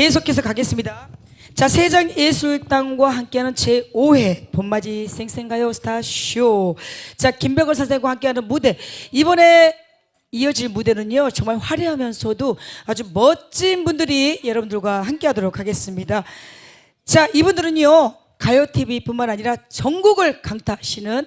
계속해서 가겠습니다. 자, 세장 예술당과 함께하는 제5회 봄맞이 생생가요 스타쇼. 자, 김백월 선생과 함께하는 무대. 이번에 이어질 무대는요, 정말 화려하면서도 아주 멋진 분들이 여러분들과 함께하도록 하겠습니다. 자, 이분들은요, 가요TV뿐만 아니라 전국을 강타하시는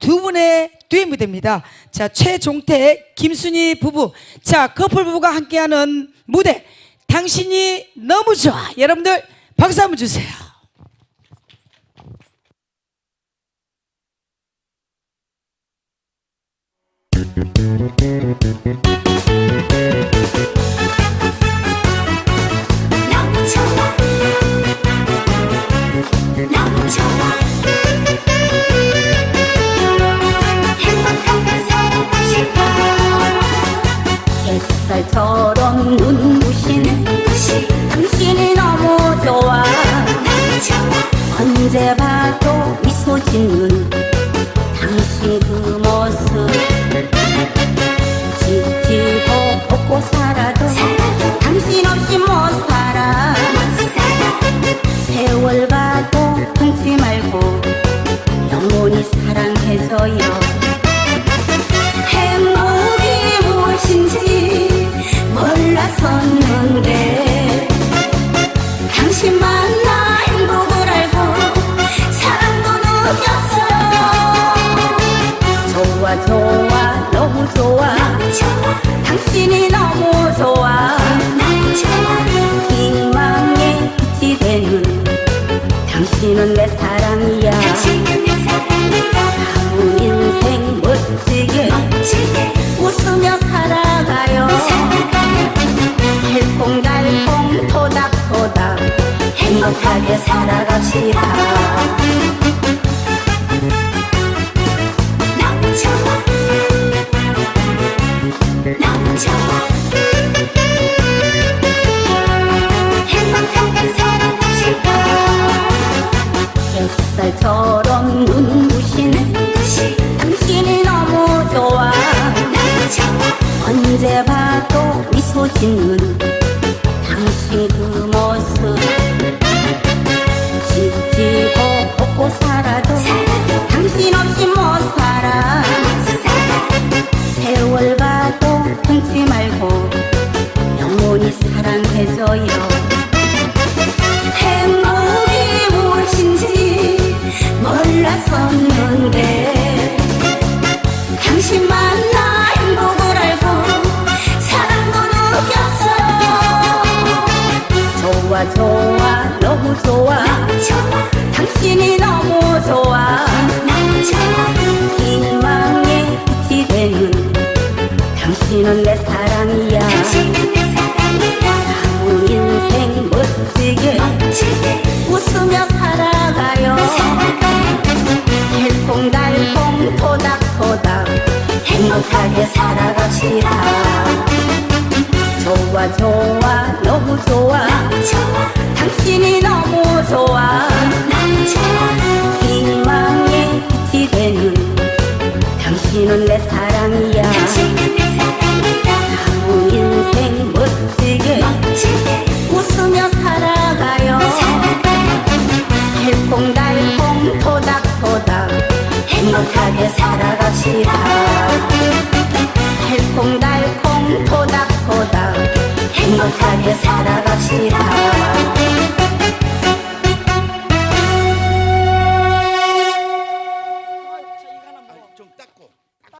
두 분의 듀엣 무대입니다. 자, 최종태, 김순희 부부. 자, 커플 부부가 함께하는 무대. 당신이 너무 좋아. 여러분들 박수 한번 주세요. 짓는 당신 그 모습 지치고 걷고 살아도 살아도 당신 없이 못 살아. 세월 가도 끊지 말고 영원히 사랑해줘요 당신이 너무 좋아. 너무 좋아 희망의 빛이 되는 당신은 내 사랑이야. 당신은 내 사랑이야. 남은 인생 멋지게 멋지게 웃으며 살아가요. 살아가요. 달콩달콩 토닥토닥 행복하게 살아갑시다 햇살처럼 눈부신 당신이 너무 좋아. 언제 봐도 미소 짓는 당신 그 모습. 지치고 걷고 살아도 당신 없이 못 살아. 세월 가도 끊지 말고 영원히 사랑해줘요 좋아 좋아 너무 좋아. 당신이 너무 좋아. 희망의 빛이 되는 당신은 내 사랑이야. 당신은 내 사랑이야. 남은 인생 멋지게 웃으며 살아가요. 달콩달콩 토닥토닥 행복하게 살아갑시다. 좋아 좋아 너무 좋아 당신은 내 사랑이야. 당신은 내 사랑이야 남은 인생 멋지게 멋지게 웃으며 살아가요. 살아가요. 달콩달콩 토닥토닥 행복하게 살아갑시다. 달콩달콩 토닥토닥 행복하게